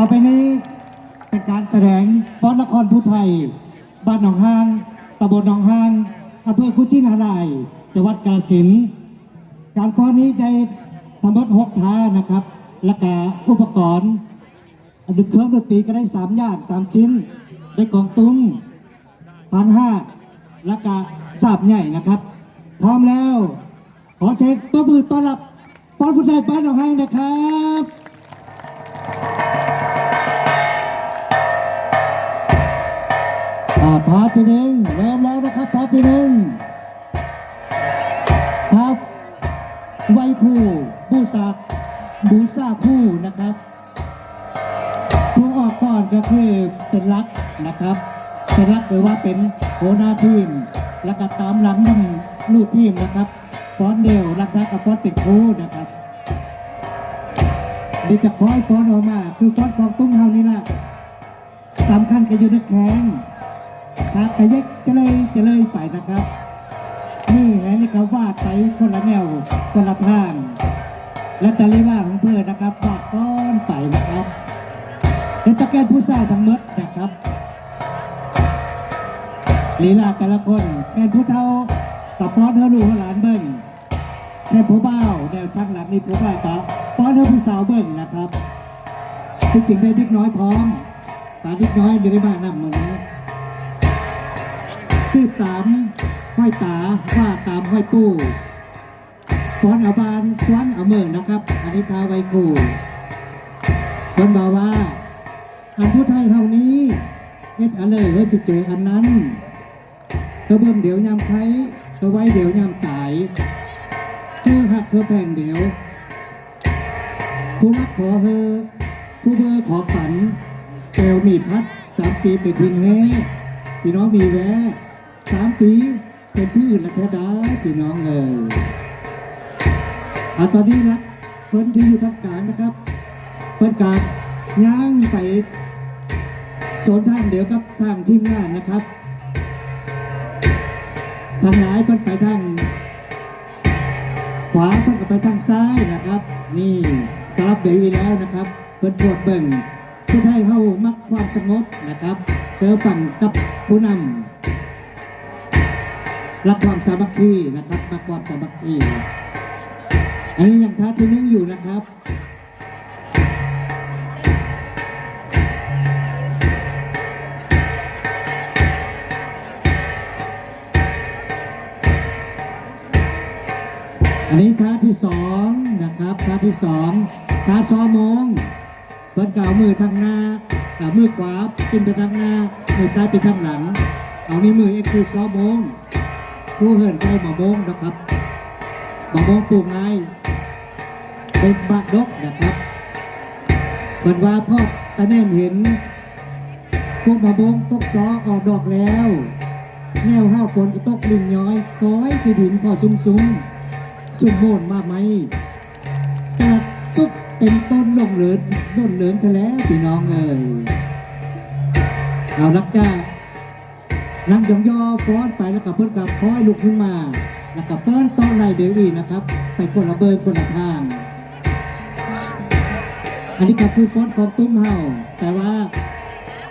ต่อไปนี้เป็นการแสดงฟ้อนละครผู้ไทย บ้านหนองห้างตำบลหนองห้างอำเภอคุชินารายจังหวัดกาฬสินธุ์การฟ้อนนี้ได้ทั้งหมดหกท่านะครับ และก็อุปกรณ์อันดึกเครื่องดนตรีก็ได้สามอย่างสามชิ้น ได้กองตุ้มพันห้าและก็สาบใหญ่นะครับ พร้อมแล้ว ขอเช็คตัวมือต้อนรับฟ้อนผู้ไทยบ้านหนองห้างนะครับ ท้าที่หนึ่งเริ่มแล้วนะครับท้าที่หนึ่งท้าไวคู่บูซาบูซาคู่นะครับผู้ออกก่อนก็คือเป็นรักนะครับ เป็นรักหรือว่าเป็นโหน้าทีม แล้วก็ตามหลังนั่งลูกทีมนะครับฟอนเดียวรักรักกับฟอนเป็นคู่นะครับเดี๋ยวจะคอยฟอนออกมา คือฟอนของตุ้มเฮานี่แหละสำคัญก็อยู่ในแข้ง ครับแต่ยักจะเลยจะเลยไปนะครับ นี่แหละนี่เขาวาดไปคนละแนวคนละทาง และต่ลีลาของเพื่อนนะครับวาดก้อนไปนะครับเป็นตะแกนผู้ชายทั้งหมดนะครับลีลาแต่ละคนแกนผู้เฒ่ากับฟ้อนเฮอลูฮอหลานเบิ้งแทนผู้เบ้าแนวทางหลังนี่ผู้เบ้ากับฟ้อนเฮอผู้สาวเบิ้งนะครับที่จริงได้เด็กน้อยพร้อมตาเด็กน้อยอยู่ในบ้านนั่งมือนนี้ สืบตามห้อยตาว่าตามห้อยปู้ฟ้อนอาบานสวนเอาเมืองนะครับอันนี้ทาไว้กูคนบอกว่าอันผู้ไทยเท่านี้เอ็ดอะไรเฮ้ยสิเจออันนั้นเธอเบิ่งเดี๋ยวยามไทยเธอไว้เดี๋ยวยามตายเธอหักเธอแพงเดี๋ยวผู้รักขอเฮอผู้เบอร์ขอฝันแก้วมีพัดสามปีไปทิ้งแห้พี่น้องมีแวะ สามปีเป็นที่อื่นละแค่ได้พี่น้องเลยอะตอนนี้นะเพิ่นที่อยู่ทางกางนะครับ เพิ่นกาย่างไปโซนทางเดี๋ยวกับทางทีมงานนะครับทางหลายเพิ่นไปทางขวาเพิ่นก็ไปทางซ้ายนะครับ นี่สลับเดวีแล้วนะครับ เพิ่นปวดเบิ่งผู้ไทยเข้ามักความสงบนะครับ เสือฝั่งกับผู้นำ รักความสามัคคีนะครับรักความสามัคคีอันนี้ยังท้าที่นึงอยู่นะครับอันนี้ท่าที่สองนะครับท่าที่สองท่าซ้อมงเปิดก่าวมือทางหน้าเอามือขวาเป็นไปทางหน้ามือซ้ายไปทางหลัง เอานี้มือเอ็กซ์คือซ้อมง ผู้เหินใกล้หมอมงนะครับหมอมงปลูกไงเป็นบาดดกนะครับเปิดว่าพ่อตาแนมเห็นพวกหมอมงตกซอออกดอกแล้ว แนวห้าวฝนจะตกลิงย้อยก้อยที่ดินพอซุ้มซุ้มสุ่มโมนมาไหมแต่ซุปเต็มต้นลงเหลือนต้นเหลืองทะเลพี่น้องเอ่ยเอาลักจ้า นำยองยอฟ้อนไปแล้วกับเพื่อนกับคอยลุกขึ้นมา แล้วกับฟ้อนต้อนไล่เดวีนะครับ ไปคนละเบิร์คนละทาง อันนี้ก็คือฟ้อนของตุ้มเฮาแต่ว่า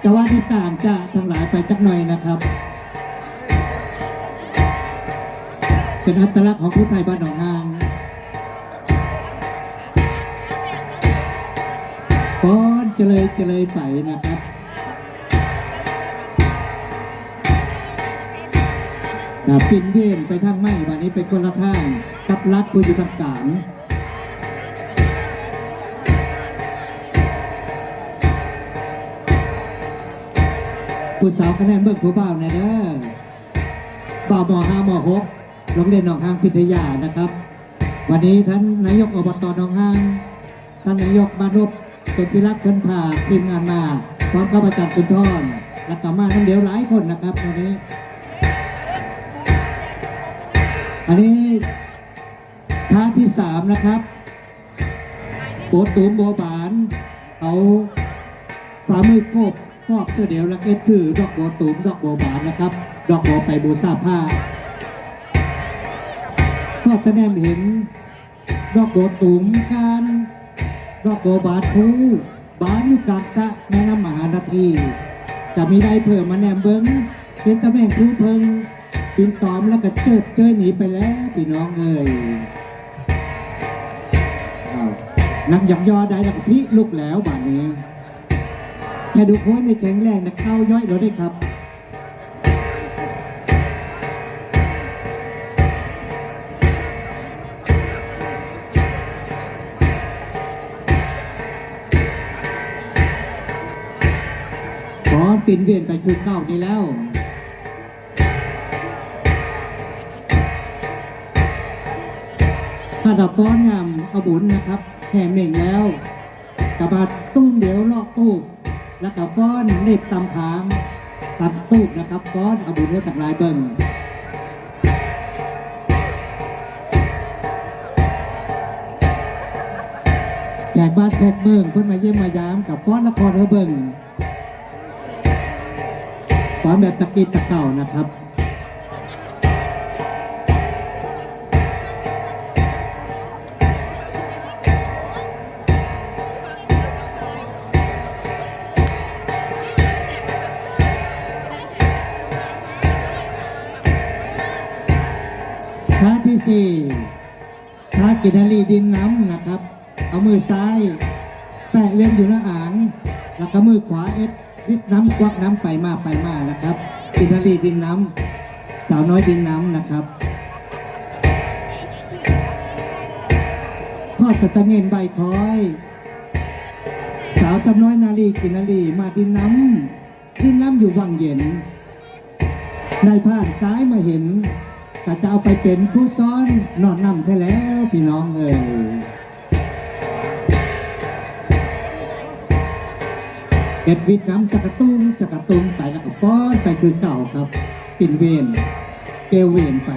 แต่ว่าที่ต่างจะทั้งหลายไปจักหน่อยนะครับ เป็นอัตลักษณ์ของผู้ไทยบ้านหนองหางป้อนเจเลยเจเลยไปนะครับ ปินเวียนไปทางไม่วันนี้ไปคนละทางกับรักผู้อยู่ทางกลางผู้สาวคะแนนเบิกผู้บ่าวแน่เด้อป่าวหมอห้าหมอหกโรงเรียนหนองห้างพิทยานะครับ วันนี้ท่านนายกอบตหนองห้าง ท่านนายกมานพเป็นที่รักเพิ่นพาทีมงานมาพร้อมกับอาจารย์สุนทรและก็มาทั้งเดียวหลายคนนะครับวันนี้ อันนี้ท่าที่สามนะครับโบตูมโบบาน เอาฝ่ามือกบกอบเสื้อเดียวและเอ็ดคือ ดอกโบตูมดอกโบบานนะครับ ดอกโบไปบูซาผ้าก็ตะแนมเห็น ดอกโบตูมการดอกโบบาดคูบบ้านอยู่กลางสะแม่น้ำมหานาทีจะมีได้เพิ่มมาแนมเบิ้งเห็นตะแม่งครูเพิง ปินตอมแล้วก็เจิดเจยหนีไปแล้วพี่น้องเอ้ยนักหยอกยอได้แล้วก็พี่ลุกแล้วบ้านนี้แค่ดูโค้ยไม่แข็งแรงนะเข้าย่อยเราได้ครับขอปินเวียนไปคือเก้านี้แล้ว ดับฟ้อนงามอาบุญนะครับแห่เม่งแล้วกระบาดตุ้มเดี๋ยวลอกตูบแล้วกับฟ้อนเน็บตำผางตัดตูบนะครับฟ้อนอาบุญไว้ตักลายเบิ่งแขกบ้านแขกเมืองเพิ่นมาเยี่ยมมายามกับฟ้อนละครเฮอเบิ่งความแบบตะกี้ตะเก่านะครับ สี่ท่ากินารีดินน้ำนะครับ เอามือซ้ายแปะเวียนอยู่หน้าอ่างแล้วก็มือขวาเอ็ดวิดน้ำควักน้ำไปมาไปมานะครับ กินารีดินน้ำสาวน้อยดินน้ำนะครับทอดตะตะเงินใบคอย สาวสำน้อยนาลีกินาลีมาดินน้ำดินน้ำอยู่วังเย็นนายพรานกายมาเห็น ก็จะเอาไปเป็นผู้ซ้อนนอนนำแท้แล้วพี่น้องเอ่ยเอ็ดวิดน้ำสกกระตุ้มสกกระตุ้มไปแล้วก็ป้อนไปคือเก่าครับ ปินเวนเกลเวนไป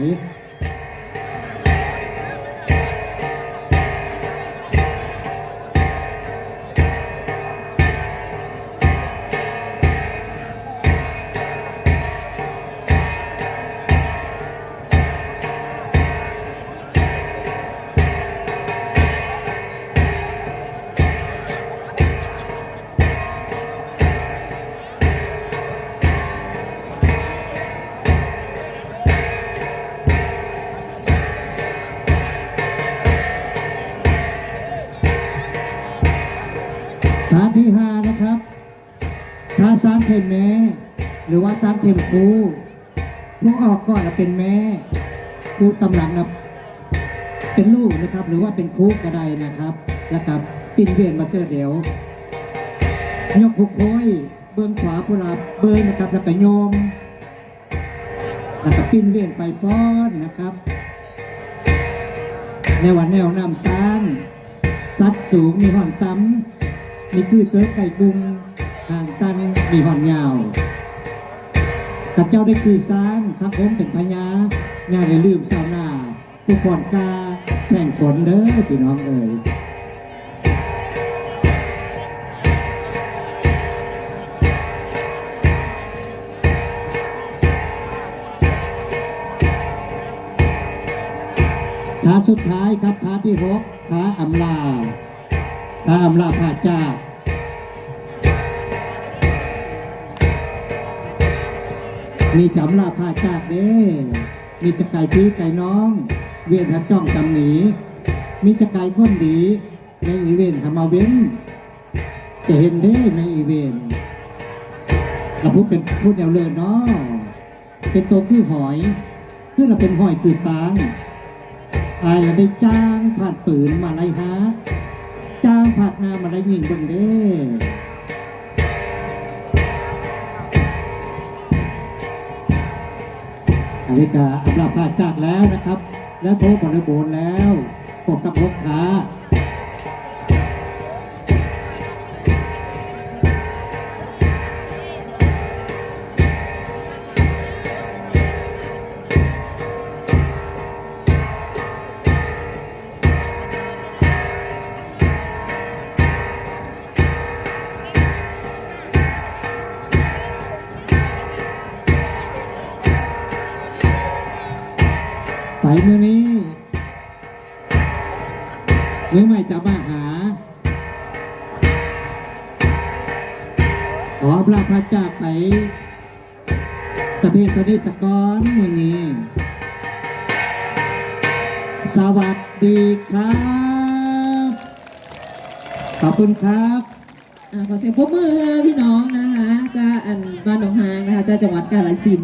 ครับท่าสร้างเทมแม่ หรือว่าสร้างเทมครูผู้ออกก่อนนะเป็นแม่ผู้ตำหลังนะเป็นลูกนะครับ หรือว่าเป็นครูก็ได้นะครับแล้วกับปินเวียนมาเสื้อเดียวยกหุกโค้ยเบื้องขวาพุลาเบิ้งนะครับแล้วก็โยมแล้วก็ปินเวียนไปฟ้อนนะครับในวันแนวนำสร้างสัดสูงมีห่อนต่ำ นี่คือเซิร์ฟไก่กรุงห่างสั้นมีห่อนยาวข้าเจ้าได้คือสร้างครับผมเป็นพญางานเลยลืมสาวนาผู้ขอนกาแข่งฝนเด้อพี่น้องเอ๋ยท้าสุดท้ายครับท้าที่หกท้าอำลา ท้าอำลาพาจามีจำลาพาจากเด้ มีจะไก่พี่ไก่น้อง เวียนหัดจ้องจำหนี มีจะไก่คนดีในอีเวนหามาเว้น จะเห็นเด้ในอีเวนเราพูดเป็นพูดแนวเลิศเนาะเป็นตัวคือหอยเพื่อเราเป็นหอยคือสางอายได้จ้างผ่านปืนมาไล่ฮะจ้า พาดหน้านมาไล่ยิงบิ่งเด้อเมริกาอับราพาจากแล้วนะครับ และโทษบริบูรณ์แล้วพบกับลูกค้า อพระพาจากไปตะเพงตะนิสกรมือนี้ สวัสดีครับ ขอบคุณครับอ่าขอเสียงปรบมือให้พี่น้องนะคะจะอันบ้านหนองฮางนะคะจะจังหวัดกาฬสินธุ์